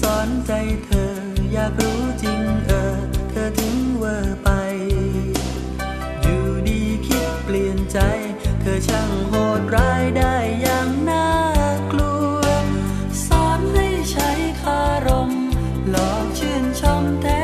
สอนใจเธอ อยากรู้จริงเออ เธอถึงเวอร์ไป อยู่ดีคิดเปลี่ยนใจ เธอช่างโหดร้ายได้อย่างน่ากลัว สอนให้ใช้คารม หลอกชื่นชมแท้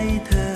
ใจเธอ